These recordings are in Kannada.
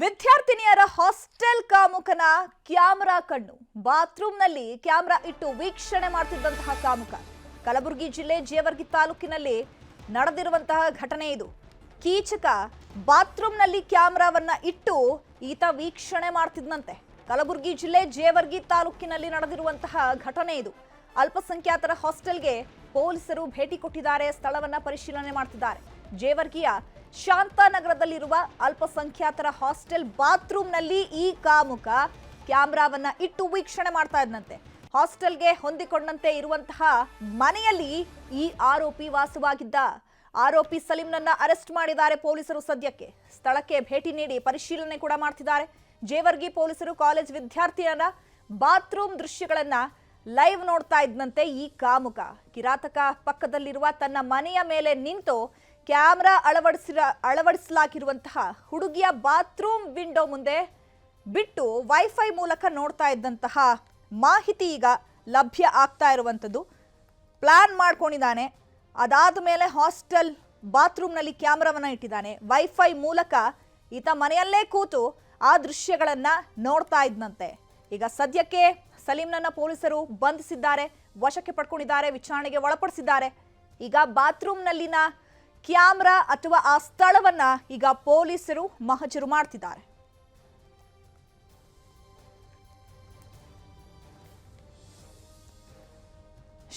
ವಿದ್ಯಾರ್ಥಿನಿಯರ ಹಾಸ್ಟೆಲ್ ಕಾಮುಕನ ಕ್ಯಾಮ್ರಾ ಕಣ್ಣು. ಬಾತ್ರೂಮ್ನಲ್ಲಿ ಕ್ಯಾಮ್ರಾ ಇಟ್ಟು ವೀಕ್ಷಣೆ ಮಾಡ್ತಿದ್ದಂತಹ ಕಾಮುಕ. ಕಲಬುರಗಿ ಜಿಲ್ಲೆ ಜೇವರ್ಗಿ ತಾಲೂಕಿನಲ್ಲಿ ನಡೆದಿರುವಂತಹ ಘಟನೆ ಇದು. ಕೀಚಕ ಬಾತ್ರೂಮ್ನಲ್ಲಿ ಕ್ಯಾಮೆರಾವನ್ನ ಇಟ್ಟು ಈತ ವೀಕ್ಷಣೆ ಮಾಡ್ತಿದ್ದಂತೆ ಕಲಬುರಗಿ ಜಿಲ್ಲೆ ಜೇವರ್ಗಿ ತಾಲೂಕಿನಲ್ಲಿ ನಡೆದಿರುವಂತಹ ಘಟನೆ ಇದು. ಅಲ್ಪಸಂಖ್ಯಾತರ ಹಾಸ್ಟೆಲ್ಗೆ ಪೊಲೀಸರು ಭೇಟಿ ಕೊಟ್ಟಿದ್ದಾರೆ, ಸ್ಥಳವನ್ನ ಪರಿಶೀಲನೆ ಮಾಡ್ತಿದ್ದಾರೆ. ಜೇವರ್ಗಿಯ ಶಾಂತಾನಗರದಲ್ಲಿರುವ ಅಲ್ಪಸಂಖ್ಯಾತರ ಹಾಸ್ಟೆಲ್ ಬಾತ್ರೂಮ್ನಲ್ಲಿ ಈ ಕಾಮುಕ ಕ್ಯಾಮ್ರಾವನ್ನ ಇಟ್ಟು ವೀಕ್ಷಣೆ ಮಾಡ್ತಾ ಇದ್ದಂತೆ ಹಾಸ್ಟೆಲ್ಗೆ ಹೊಂದಿಕೊಂಡಂತೆ ಇರುವಂತಹ ಮನೆಯಲ್ಲಿ ಈ ಆರೋಪಿ ವಾಸವಾಗಿದ್ದ. ಆರೋಪಿ ಸಲೀಂನನ್ನ ಅರೆಸ್ಟ್ ಮಾಡಿದ್ದಾರೆ ಪೊಲೀಸರು ಸದ್ಯಕ್ಕೆ. ಸ್ಥಳಕ್ಕೆ ಭೇಟಿ ನೀಡಿ ಪರಿಶೀಲನೆ ಕೂಡ ಮಾಡ್ತಿದ್ದಾರೆ. ಜೇವರ್ಗಿ ಪೊಲೀಸರು ಕಾಲೇಜ್ ವಿದ್ಯಾರ್ಥಿಯನ್ನ ಬಾತ್ರೂಮ್ ದೃಶ್ಯಗಳನ್ನ ಲೈವ್ ನೋಡ್ತಾ ಇದ್ದಂತೆ ಈ ಕಾಮುಕ. ಕಿರಾತಕ ಪಕ್ಕದಲ್ಲಿರುವ ತನ್ನ ಮನೆಯ ಮೇಲೆ ನಿಂತು ಕ್ಯಾಮ್ರಾ ಅಳವಡಿಸಿರ, ಅಳವಡಿಸಲಾಗಿರುವಂತಹ ಹುಡುಗಿಯ ಬಾತ್ರೂಮ್ ವಿಂಡೋ ಮುಂದೆ ಬಿಟ್ಟು ವೈಫೈ ಮೂಲಕ ನೋಡ್ತಾ ಇದ್ದಂತಹ ಮಾಹಿತಿ ಈಗ ಲಭ್ಯ ಆಗ್ತಾ ಇರುವಂಥದ್ದು. ಪ್ಲ್ಯಾನ್ ಮಾಡ್ಕೊಂಡಿದ್ದಾನೆ. ಅದಾದ ಮೇಲೆ ಹಾಸ್ಟೆಲ್ ಬಾತ್ರೂಮ್ನಲ್ಲಿ ಕ್ಯಾಮ್ರಾವನ್ನು ಇಟ್ಟಿದ್ದಾನೆ. ವೈಫೈ ಮೂಲಕ ಈತ ಮನೆಯಲ್ಲೇ ಕೂತು ಆ ದೃಶ್ಯಗಳನ್ನು ನೋಡ್ತಾ ಇದ್ದಂತೆ ಈಗ ಸದ್ಯಕ್ಕೆ ಸಲೀಂನನ್ನ ಪೊಲೀಸರು ಬಂಧಿಸಿದ್ದಾರೆ, ವಶಕ್ಕೆ ಪಡ್ಕೊಂಡಿದ್ದಾರೆ, ವಿಚಾರಣೆಗೆ ಒಳಪಡಿಸಿದ್ದಾರೆ. ಈಗ ಬಾತ್ರೂಮ್ನಲ್ಲಿನ ಕ್ಯಾಮ್ರಾ ಅಥವಾ ಆ ಸ್ಥಳವನ್ನ ಈಗ ಪೊಲೀಸರು ಮಹಜರು ಮಾಡ್ತಿದ್ದಾರೆ.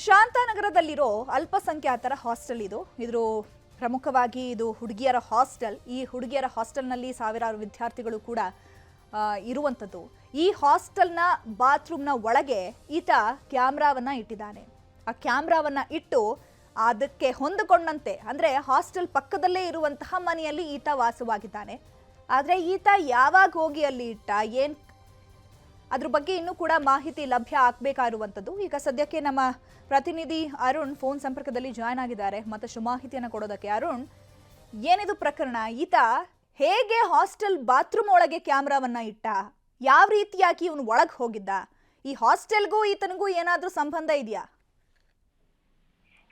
ಶಾಂತಾನಗರದಲ್ಲಿರೋ ಅಲ್ಪಸಂಖ್ಯಾತರ ಹಾಸ್ಟೆಲ್ ಇದು. ಇದ್ರ ಪ್ರಮುಖವಾಗಿ ಇದು ಹುಡುಗಿಯರ ಹಾಸ್ಟೆಲ್. ಈ ಹುಡುಗಿಯರ ಹಾಸ್ಟೆಲ್ನಲ್ಲಿ ಸಾವಿರಾರು ವಿದ್ಯಾರ್ಥಿಗಳು ಕೂಡ ಇರುವಂಥದ್ದು. ಈ ಹಾಸ್ಟೆಲ್ನ ಬಾತ್ರೂಮ್ನ ಒಳಗೆ ಈತ ಕ್ಯಾಮ್ರಾವನ್ನು ಇಟ್ಟಿದ್ದಾನೆ. ಆ ಕ್ಯಾಮ್ರಾವನ್ನು ಇಟ್ಟು ಅದಕ್ಕೆ ಹೊಂದಿಕೊಂಡಂತೆ, ಅಂದ್ರೆ ಹಾಸ್ಟೆಲ್ ಪಕ್ಕದಲ್ಲೇ ಇರುವಂತಹ ಮನೆಯಲ್ಲಿ ಈತ ವಾಸವಾಗಿದ್ದಾನೆ. ಆದರೆ ಈತ ಯಾವಾಗ ಹೋಗಿ ಅಲ್ಲಿ ಇಟ್ಟ, ಏನು ಅದ್ರ ಬಗ್ಗೆ ಇನ್ನೂ ಕೂಡ ಮಾಹಿತಿ ಲಭ್ಯ ಆಗಬೇಕಾಗಿರುವಂಥದ್ದು. ಈಗ ಸದ್ಯಕ್ಕೆ ನಮ್ಮ ಪ್ರತಿನಿಧಿ ಅರುಣ್ ಫೋನ್ ಸಂಪರ್ಕದಲ್ಲಿ ಜಾಯ್ನ್ ಆಗಿದ್ದಾರೆ. ಮತ್ತಷ್ಟು ಮಾಹಿತಿಯನ್ನು ಕೊಡೋದಕ್ಕೆ ಅರುಣ್, ಏನಿದು ಪ್ರಕರಣ? ಈತ ಹೇಗೆ ಹಾಸ್ಟೆಲ್ ಬಾತ್ರೂಮ್ ಒಳಗೆ ಕ್ಯಾಮ್ರಾವನ್ನ ಇಟ್ಟ? ಯಾವ ರೀತಿಯಾಗಿ ಇವನು ಒಳಗೆ ಹೋಗಿದ್ದ? ಈ ಹಾಸ್ಟೆಲ್ಗೂ ಈತನಿಗೂ ಏನಾದರೂ ಸಂಬಂಧ ಇದೆಯಾ?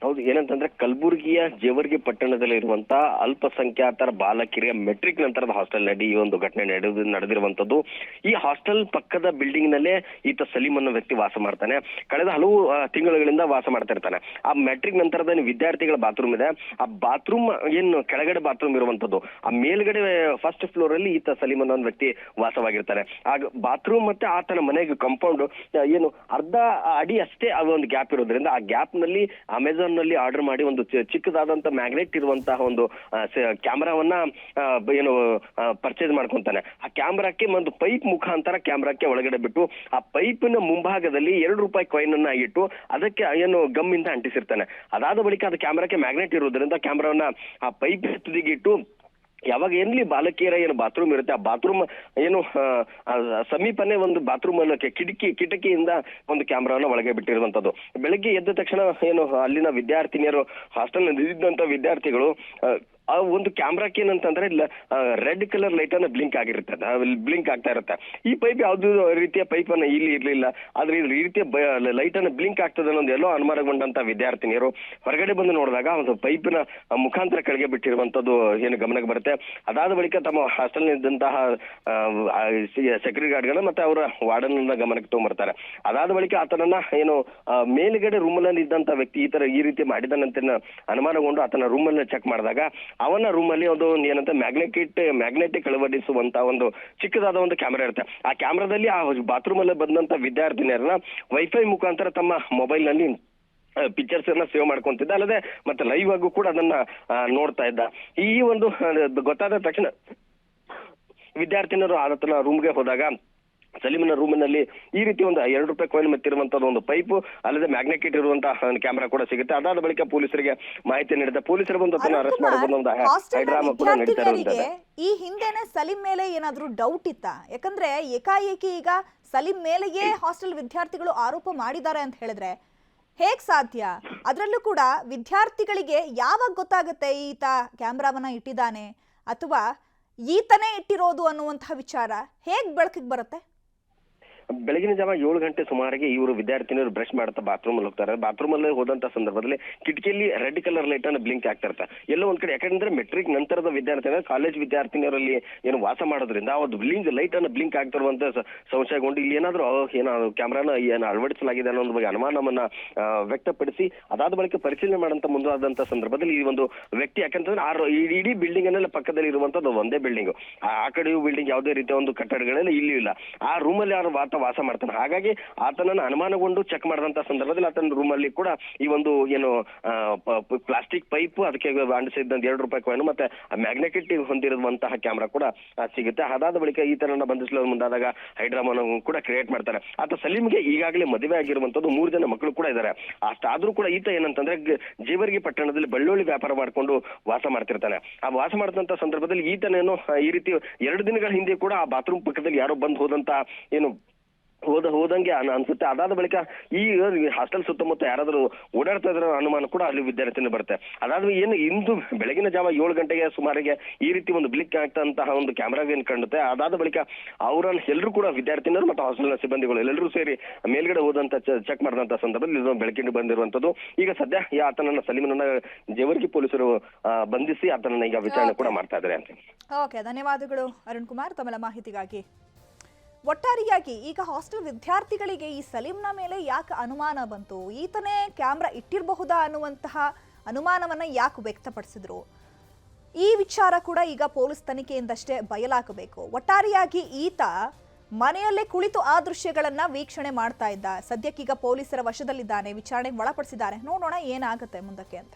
ಹೌದು, ಏನಂತಂದ್ರೆ ಕಲಬುರಗಿಯ ಜೇವರ್ಗಿ ಪಟ್ಟಣದಲ್ಲಿ ಇರುವಂತ ಅಲ್ಪಸಂಖ್ಯಾತರ ಬಾಲಕಿಯರ ಮೆಟ್ರಿಕ್ ನಂತರದ ಹಾಸ್ಟೆಲ್ ನಡಿ, ಈ ಒಂದು ಘಟನೆ ನಡೆದು, ನಡೆದಿರುವಂತದ್ದು. ಈ ಹಾಸ್ಟೆಲ್ ಪಕ್ಕದ ಬಿಲ್ಡಿಂಗ್ ನಲ್ಲೇ ಈತ ಸಲೀಂ ಅನ್ನೋ ವ್ಯಕ್ತಿ ವಾಸ ಮಾಡ್ತಾನೆ. ಕಳೆದ ಹಲವು ತಿಂಗಳುಗಳಿಂದ ವಾಸ ಮಾಡ್ತಾ ಇರ್ತಾನೆ. ಆ ಮೆಟ್ರಿಕ್ ನಂತರದ ವಿದ್ಯಾರ್ಥಿಗಳ ಬಾತ್ರೂಮ್ ಇದೆ. ಆ ಬಾತ್ರೂಮ್, ಏನು, ಕೆಳಗಡೆ ಬಾತ್ರೂಮ್ ಇರುವಂತದ್ದು. ಆ ಮೇಲ್ಗಡೆ ಫಸ್ಟ್ ಫ್ಲೋರ್ ಅಲ್ಲಿ ಈತ ಸಲೀಂ ಅನ್ನೋ ಒಂದು ವ್ಯಕ್ತಿ ವಾಸವಾಗಿರ್ತಾನೆ. ಆಗ ಬಾತ್ರೂಮ್ ಮತ್ತೆ ಆತನ ಮನೆಗೆ ಕಾಂಪೌಂಡ್ ಏನು, ಅರ್ಧ ಅಡಿ ಅಷ್ಟೇ ಆ ಒಂದು ಗ್ಯಾಪ್ ಇರೋದ್ರಿಂದ ಆ ಗ್ಯಾಪ್ನಲ್ಲಿ ಅಮೆಝಾನ್ ನಲ್ಲಿ ಆರ್ಡರ್ ಮಾಡಿ ಒಂದು ಚಿಕ್ಕದಾದಂತ ಮ್ಯಾಗ್ನೆಟ್ ಇರುವಂತಹ ಒಂದು ಕ್ಯಾಮ್ರಾವನ್ನ ಏನು ಪರ್ಚೇಸ್ ಮಾಡ್ಕೊಂತಾನೆ. ಆ ಕ್ಯಾಮ್ರಾಕ್ಕೆ ಒಂದು ಪೈಪ್ ಮುಖಾಂತರ ಕ್ಯಾಮ್ರಾಕ್ಕೆ ಒಳಗಡೆ ಬಿಟ್ಟು, ಆ ಪೈಪ್ನ ಮುಂಭಾಗದಲ್ಲಿ ಎರಡು ರೂಪಾಯಿ ಕಾಯಿನ್ ಅನ್ನ ಇಟ್ಟು, ಅದಕ್ಕೆ, ಏನು ಗಮ್ ಇಂದ ಅಂಟಿಸಿರ್ತಾನೆ. ಅದಾದ ಬಳಿಕ ಅದು ಕ್ಯಾಮ್ರಾಕ್ಕೆ ಮ್ಯಾಗ್ನೆಟ್ ಇರೋದ್ರಿಂದ ಕ್ಯಾಮ್ರಾವನ್ನ ಆ ಪೈಪ್ ತುದಿಗೆ ಇಟ್ಟು ಯಾವಾಗ ಏನ್ಲಿ ಬಾಲಕಿಯರ ಏನು ಬಾತ್ರೂಮ್ ಇರುತ್ತೆ, ಆ ಬಾತ್ರೂಮ್ ಏನು ಸಮೀಪನೇ ಒಂದು ಬಾತ್ರೂಮ್ ಕಿಟಕಿ, ಕಿಟಕಿಯಿಂದ ಒಂದು ಕ್ಯಾಮ್ರಾವನ್ನ ಒಳಗೆ ಬಿಟ್ಟಿರುವಂತದ್ದು. ಬೆಳಗ್ಗೆ ಎದ್ದ ತಕ್ಷಣ ಏನು, ಅಲ್ಲಿನ ವಿದ್ಯಾರ್ಥಿನಿಯರು ಹಾಸ್ಟೆಲ್ ಇದ್ದಂತ ವಿದ್ಯಾರ್ಥಿಗಳು ಆ, ಒಂದು ಕ್ಯಾಮ್ರಾಕ್ಕೆ ಏನಂತಂದ್ರೆ ರೆಡ್ ಕಲರ್ ಲೈಟ್ ಅನ್ನ ಬ್ಲಿಂಕ್ ಆಗಿರುತ್ತೆ. ಬ್ಲಿಂಕ್ ಆಗ್ತಾ ಇರುತ್ತೆ. ಈ ಪೈಪ್ ಯಾವ್ದು ರೀತಿಯ ಪೈಪ್ ಅನ್ನ ಇಲ್ಲಿ ಇರ್ಲಿಲ್ಲ. ಆದ್ರೆ ಈ ರೀತಿಯ ಲೈಟ್ ಅನ್ನ ಬ್ಲಿಂಕ್ ಆಗ್ತದೆ ಅನ್ನೋದು ಎಲ್ಲೋ ಅನುಮಾನಗೊಂಡಂತ ವಿದ್ಯಾರ್ಥಿನಿಯರು ಹೊರಗಡೆ ಬಂದು ನೋಡಿದಾಗ ಒಂದು ಪೈಪಿನ ಮುಖಾಂತರ ಕೆಳಗೆ ಬಿಟ್ಟಿರುವಂತದ್ದು ಏನು ಗಮನಕ್ಕೆ ಬರುತ್ತೆ. ಅದಾದ ಬಳಿಕ ತಮ್ಮ ಹಾಸ್ಟೆಲ್ ಇದ್ದಂತಹ ಸೆಕ್ಯೂರಿಟಿ ಗಾರ್ಡ್ಗಳನ್ನ ಮತ್ತೆ ಅವರ ವಾರ್ಡನ್ ಗಮನಕ್ಕೆ ತಗೊಂಡ್ಬರ್ತಾರೆ ಅದಾದ ಬಳಿಕ ಆತನನ್ನ ಏನು ಮೇಲ್ಗಡೆ ಅಲ್ಲಿ ಇದ್ದಂತ ವ್ಯಕ್ತಿ ಈ ತರ ಈ ರೀತಿ ಮಾಡಿದನಂತ ಅನುಮಾನಗೊಂಡು ಆತನ ರೂಮ್ ಅಲ್ಲಿ ಚೆಕ್ ಮಾಡಿದಾಗ ಅವನ ರೂಮ್ ಅಲ್ಲಿ ಒಂದು ಏನಂತ ಮ್ಯಾಗ್ನೆಟಿಕ್ ಮ್ಯಾಗ್ನೆಟಿಕ್ ಅಳವಡಿಸುವಂತ ಒಂದು ಚಿಕ್ಕದಾದ ಒಂದು ಕ್ಯಾಮೆರಾ ಇರುತ್ತೆ. ಆ ಕ್ಯಾಮ್ರಾದಲ್ಲಿ ಆ ಬಾತ್ರೂಮ್ ಅಲ್ಲಿ ಬಂದಂತ ವಿದ್ಯಾರ್ಥಿನಿಯರನ್ನ ವೈಫೈ ಮುಖಾಂತರ ತಮ್ಮ ಮೊಬೈಲ್ನಲ್ಲಿ ಪಿಕ್ಚರ್ಸ್ ಅನ್ನ ಸೇವ್ ಮಾಡ್ಕೊಂತಿದ್ದ. ಅಲ್ಲದೆ ಮತ್ತೆ ಲೈವ್ ಆಗು ಕೂಡ ಅದನ್ನ ನೋಡ್ತಾ ಇದ್ದ. ಈ ಒಂದು ಗೊತ್ತಾದ ತಕ್ಷಣ ವಿದ್ಯಾರ್ಥಿನಿಯರು ಆತನ ರೂಮ್ಗೆ ಹೋದಾಗ ಸಲೀಮನ ರೂಮಿನಲ್ಲಿ ಈ ರೀತಿ ಒಂದು ಎರಡು ರೂಪಾಯಿ ಕಾಯಿನ್ ಮತ್ತಿರುವಂತಹ ಒಂದು ಪೈಪ್ ಅಲ್ಲದೆ ಮ್ಯಾಗ್ನೆಟಿಕ್ ಇರುವಂತಹ ಕ್ಯಾಮೆರಾ ಕೂಡ ಸಿಗುತ್ತೆ. ಅದಾದ ಬಳಿಕ ಪೊಲೀಸರಿಗೆ ಮಾಹಿತಿ ನೀಡಿದ ಪೊಲೀಸರು ಬಂದು ಅರೆಸ್ಟ್ ಮಾಡಬಹುದು ಒಂದು ಹಾಸ್ಟೆಲ್ನ ಕೂಡ ನಡೀತಾ ವಿದ್ಯಾರ್ಥಿನಿಯರಿಗೆ ಇರುವಂತದ್ದು ಈ ಹಿಂದೆನೆ ಸಲೀಂ ಮೇಲೆ ಏನಾದ್ರೂ ಡೌಟ್ ಇತ್ತ? ಯಾಕಂದ್ರೆ ಏಕಾಏಕಿ ಈಗ ಸಲೀಂ ಮೇಲೆಯೇ ಹಾಸ್ಟೆಲ್ ವಿದ್ಯಾರ್ಥಿಗಳು ಆರೋಪ ಮಾಡಿದ್ದಾರೆ ಅಂತ ಹೇಳಿದ್ರೆ ಹೇಗ್ ಸಾಧ್ಯ? ಅದರಲ್ಲೂ ಕೂಡ ವಿದ್ಯಾರ್ಥಿಗಳಿಗೆ ಯಾವಾಗ ಗೊತ್ತಾಗುತ್ತೆ ಈತ ಕ್ಯಾಮ್ರಾವನ್ನ ಇಟ್ಟಿದ್ದಾನೆ ಅಥವಾ ಈತನೇ ಇಟ್ಟಿರೋದು ಅನ್ನುವಂತಹ ವಿಚಾರ ಹೇಗ್ ಬೆಳಕಿಗೆ ಬರುತ್ತೆ? ಬೆಳಗಿನ ಜಾವ ಏಳು ಗಂಟೆ ಸುಮಾರಿಗೆ ಇವರು ವಿದ್ಯಾರ್ಥಿನಿಯರು ಬ್ರಷ್ ಮಾಡ್ತಾ ಬಾತ್ರೂಮ್ ಅಲ್ಲಿ ಹೋಗ್ತಾರೆ. ಬಾತ್ರೂಮ್ ಅಲ್ಲಿ ಹೋದಂತ ಸಂದರ್ಭದಲ್ಲಿ ಕಿಟಕಿಯಲ್ಲಿ ರೆಡ್ ಕಲರ್ ಲೈಟ್ ಅನ್ನು ಬ್ಲಿಂಕ್ ಆಗ್ತಾ ಎಲ್ಲೋ ಒಂದ್ ಕಡೆ ಯಾಕಂದ್ರೆ ಮೆಟ್ರಿಕ್ ನಂತರದ ವಿದ್ಯಾರ್ಥಿನ ಕಾಲೇಜ್ ವಿದ್ಯಾರ್ಥಿನಿಯರಲ್ಲಿ ಏನು ವಾಸ ಮಾಡೋದ್ರಿಂದ ಒಂದು ಬ್ಲಿಂಕ್ ಲೈಟ್ ಅನ್ನು ಬ್ಲಿಂಕ್ ಆಗ್ತಿರುವಂತ ಸಂಶಯಗೊಂಡು ಇಲ್ಲಿ ಏನಾದ್ರು ಏನೋ ಕ್ಯಾಮ್ರಾನ ಏನು ಅಳವಡಿಸಲಾಗಿದೆ ಅನ್ನೋ ಬಗ್ಗೆ ಅನುಮಾನವನ್ನ ವ್ಯಕ್ತಪಡಿಸಿ ಅದಾದ ಬಳಿಕ ಪರಿಶೀಲನೆ ಮಾಡಂತ ಮುಂದಾದಂತ ಸಂದರ್ಭದಲ್ಲಿ ಈ ಒಂದು ವ್ಯಕ್ತಿ ಯಾಕಂತಂದ್ರೆ ಆ ಇಡೀ ಬಿಲ್ಡಿಂಗ್ ಅನ್ನೆಲ್ಲ ಪಕ್ಕದಲ್ಲಿ ಇರುವಂತದ್ದು ಒಂದೇ ಬಿಲ್ಡಿಂಗ್ ಆ ಕಡೆಯೂ ಬಿಲ್ಡಿಂಗ್ ಯಾವುದೇ ರೀತಿಯ ಒಂದು ಕಟ್ಟಡಗಳೆಲ್ಲ ಇಲ್ಲಿ ಇಲ್ಲ. ಆ ರೂಮಲ್ಲಿ ಯಾರು ಆತ ವಾಸ ಮಾಡ್ತಾನೆ. ಹಾಗಾಗಿ ಆತನನ್ನು ಅನುಮಾನಗೊಂಡು ಚೆಕ್ ಮಾಡಿದಂತ ಸಂದರ್ಭದಲ್ಲಿ ಆತನ ರೂಮಲ್ಲಿ ಕೂಡ ಈ ಒಂದು ಏನು ಪ್ಲಾಸ್ಟಿಕ್ ಪೈಪ್ ಅದಕ್ಕೆ ಅಂಟಿಸಿದ್ದಂತ ಎರಡು ರೂಪಾಯಿ ಕಾಯಿನ್ ಮತ್ತೆ ಮ್ಯಾಗ್ನೆಟಿಕ್ ಹೊಂದಿರುವಂತಹ ಕ್ಯಾಮ್ರಾ ಕೂಡ ಸಿಗುತ್ತೆ. ಅದಾದ ಬಳಿಕ ಈತನನ್ನ ಬಂಧಿಸಲು ಮುಂದಾದಾಗ ಹೈಡ್ರಾಮಾನ ಕೂಡ ಕ್ರಿಯೇಟ್ ಮಾಡ್ತಾರೆ. ಆತ ಸಲೀಮ್ಗೆ ಈಗಾಗಲೇ ಮದುವೆ ಆಗಿರುವಂತದ್ದು ಮೂರು ಜನ ಮಕ್ಕಳು ಕೂಡ ಇದ್ದಾರೆ. ಅಷ್ಟಾದ್ರೂ ಕೂಡ ಈತ ಏನಂತಂದ್ರೆ ಜೀವರ್ಗಿ ಪಟ್ಟಣದಲ್ಲಿ ಬೆಳ್ಳುಳ್ಳಿ ವ್ಯಾಪಾರ ಮಾಡಿಕೊಂಡು ವಾಸ ಮಾಡ್ತಿರ್ತಾನೆ. ಆ ವಾಸ ಮಾಡಿದಂತ ಸಂದರ್ಭದಲ್ಲಿ ಈತನೇನು ಈ ರೀತಿ ಎರಡು ದಿನಗಳ ಹಿಂದೆ ಕೂಡ ಆ ಬಾತ್ರೂಮ್ ಪಕ್ಕದಲ್ಲಿ ಯಾರೋ ಬಂದು ಹೋದಂತ ಏನು ಹೋದ ಹೋದಂಗೆ ಅನ್- ಅನ್ಸುತ್ತೆ. ಅದಾದ ಬಳಿಕ ಈ ಹಾಸ್ಟೆಲ್ ಸುತ್ತಮುತ್ತ ಯಾರಾದರೂ ಓಡಾಡ್ತಾ ಇದ್ರ ಅನುಮಾನ ಕೂಡ ಅಲ್ಲಿ ವಿದ್ಯಾರ್ಥಿನಿ ಬರುತ್ತೆ. ಅದಾದ ಏನು ಇಂದು ಬೆಳಗಿನ ಜಾವ ಏಳು ಗಂಟೆಗೆ ಸುಮಾರಿಗೆ ಈ ರೀತಿ ಒಂದು ಬ್ಲಿಕ್ ಆಗ್ತಂತಹ ಒಂದು ಕ್ಯಾಮ್ರಾ ಏನ್ ಕಂಡುತ್ತೆ ಅದಾದ ಬಳಿಕ ಅವರನ್ನ ಎಲ್ಲರೂ ಕೂಡ ವಿದ್ಯಾರ್ಥಿನಿಯರು ಮತ್ತು ಹಾಸ್ಟೆಲ್ನ ಸಿಬ್ಬಂದಿಗಳು ಎಲ್ಲರೂ ಸೇರಿ ಮೇಲ್ಗಡೆ ಹೋದಂತ ಚೆಕ್ ಮಾಡಿದಂತ ಸಂದರ್ಭದಲ್ಲಿ ಇದು ಬೆಳಕಿಗೆ ಬಂದಿರುವಂತದ್ದು ಈಗ ಸದ್ಯ ಈ ಆತನನ್ನ ಸಲೀಮನನ್ನ ಜೇವರ್ಗಿ ಪೊಲೀಸರು ಬಂಧಿಸಿ ಆತನನ್ನ ಈಗ ವಿಚಾರಣೆ ಕೂಡ ಮಾಡ್ತಾ ಇದ್ದಾರೆ ಅಂತ. ಓಕೆ ಧನ್ಯವಾದಗಳು ಅರುಣ್ ಕುಮಾರ್. ತಮ್ಮ ಮಾಹಿತಿಗಾಗಿ. ಒಟ್ಟಾರೆಯಾಗಿ ಈಗ ಹಾಸ್ಟೆಲ್ ವಿದ್ಯಾರ್ಥಿಗಳಿಗೆ ಈ ಸಲೀಂನ ಮೇಲೆ ಯಾಕೆ ಅನುಮಾನ ಬಂತು? ಈತನೇ ಕ್ಯಾಮ್ರಾ ಇಟ್ಟಿರಬಹುದಾ ಅನ್ನುವಂತಹ ಅನುಮಾನವನ್ನು ಯಾಕೆ ವ್ಯಕ್ತಪಡಿಸಿದ್ರು? ಈ ವಿಚಾರ ಕೂಡ ಈಗ ಪೊಲೀಸ್ ತನಿಖೆಯಿಂದಷ್ಟೇ ಬಯಲಾಗಬೇಕು. ಒಟ್ಟಾರೆಯಾಗಿ ಈತ ಮನೆಯಲ್ಲೇ ಕುಳಿತು ಆ ದೃಶ್ಯಗಳನ್ನ ವೀಕ್ಷಣೆ ಮಾಡ್ತಾ ಇದ್ದ. ಸದ್ಯಕ್ಕೀಗ ಪೊಲೀಸರ ವಶದಲ್ಲಿದ್ದಾನೆ. ವಿಚಾರಣೆಗೆ ಒಳಪಡಿಸಿದ್ದಾರೆ. ನೋಡೋಣ ಏನಾಗುತ್ತೆ ಮುಂದಕ್ಕೆ ಅಂತ.